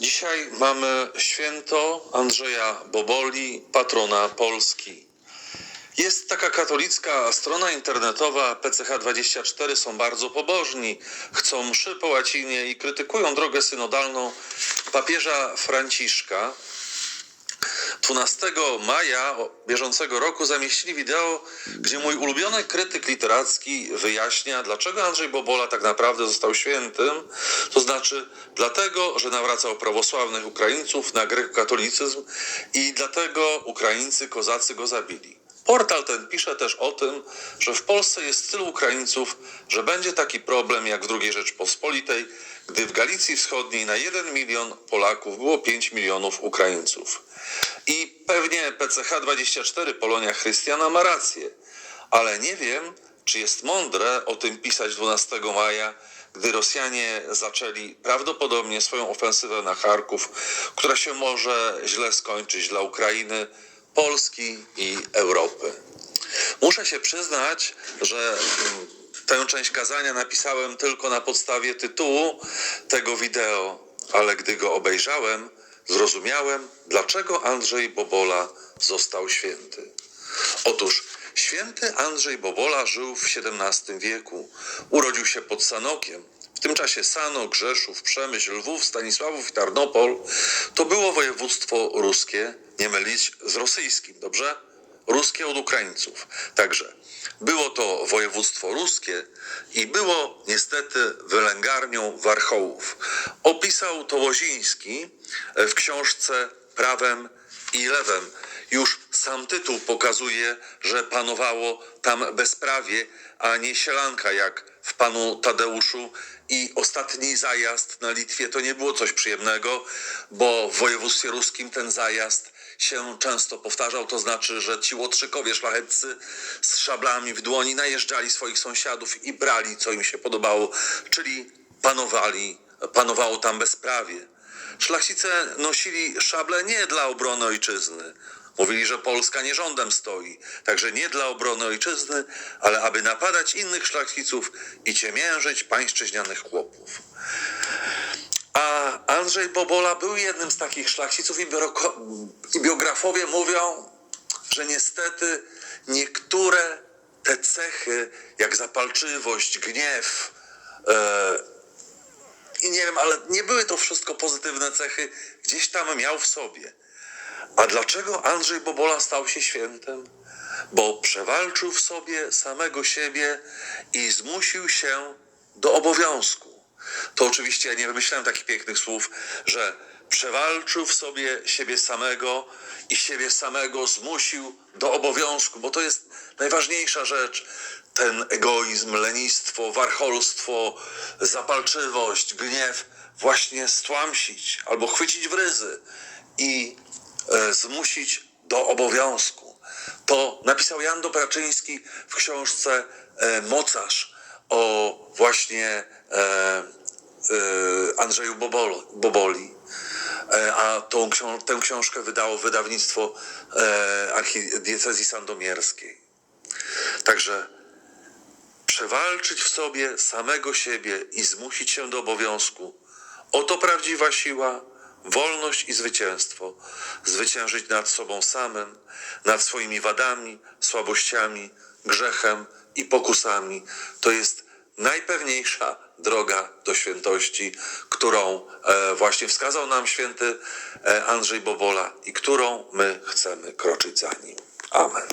Dzisiaj mamy święto Andrzeja Boboli, patrona Polski. Jest taka katolicka strona internetowa PCH24, są bardzo pobożni, chcą mszy po łacinie i krytykują drogę synodalną papieża Franciszka. 12 maja bieżącego roku zamieścili wideo, gdzie mój ulubiony krytyk literacki wyjaśnia, dlaczego Andrzej Bobola tak naprawdę został świętym. To znaczy, dlatego, że nawracał prawosławnych Ukraińców na grekokatolicyzm i dlatego Ukraińcy, kozacy go zabili. Portal ten pisze też o tym, że w Polsce jest tylu Ukraińców, że będzie taki problem jak w II Rzeczpospolitej, gdy w Galicji Wschodniej na 1 milion Polaków było 5 milionów Ukraińców. I pewnie PCH24 Polonia Chrystiana ma rację, ale nie wiem, czy jest mądre o tym pisać 12 maja, gdy Rosjanie zaczęli prawdopodobnie swoją ofensywę na Charków, która się może źle skończyć dla Ukrainy, Polski i Europy. Muszę się przyznać, że mm, tę część kazania napisałem tylko na podstawie tytułu tego wideo, ale gdy go obejrzałem, zrozumiałem, dlaczego Andrzej Bobola został święty. Otóż święty Andrzej Bobola żył w XVII wieku. Urodził się pod Sanokiem. W tym czasie Sano, Grzeszów, Przemyśl, Lwów, Stanisławów i Tarnopol to było województwo ruskie, nie mylić z rosyjskim, dobrze? Ruskie od Ukraińców. Także było to województwo ruskie i było niestety wylęgarnią warchołów. Opisał to Łoziński w książce Prawem i Lewem. Już sam tytuł pokazuje, że panowało tam bezprawie, a nie sielanka jak w panu Tadeuszu. I ostatni zajazd na Litwie to nie było coś przyjemnego, bo w województwie ruskim ten zajazd się często powtarzał, to znaczy, że ci łotrzykowie szlacheccy z szablami w dłoni najeżdżali swoich sąsiadów i brali, co im się podobało, czyli panowali, panowało tam bezprawie. Szlachcice nosili szable nie dla obrony ojczyzny. Mówili, że Polska nie rządem stoi, także nie dla obrony ojczyzny, ale aby napadać innych szlachciców i ciemiężyć pańszczyźnianych chłopów. Andrzej Bobola był jednym z takich szlachciców i, i biografowie mówią, że niestety niektóre te cechy, jak zapalczywość, gniew, e, i nie wiem, ale nie były to wszystko pozytywne cechy, gdzieś tam miał w sobie. A dlaczego Andrzej Bobola stał się świętym? Bo przewalczył w sobie samego siebie i zmusił się do obowiązku. To oczywiście ja nie wymyślałem takich pięknych słów, że przewalczył w sobie siebie samego i siebie samego zmusił do obowiązku, bo to jest najważniejsza rzecz. Ten egoizm, lenistwo, warcholstwo, zapalczywość, gniew właśnie stłamsić albo chwycić w ryzy i e, zmusić do obowiązku. To napisał Jan Dobraczyński w książce e, Mocarz o właśnie Andrzeju Bobolo, Boboli. E, a tą tę książkę wydało wydawnictwo e, archidiecezji sandomierskiej. Także przewalczyć w sobie samego siebie i zmusić się do obowiązku. Oto prawdziwa siła, wolność i zwycięstwo. Zwyciężyć nad sobą samym, nad swoimi wadami, słabościami, grzechem i pokusami. To jest najpewniejsza droga do świętości, którą e, właśnie wskazał nam święty e, Andrzej Bobola i którą my chcemy kroczyć za nim. Amen.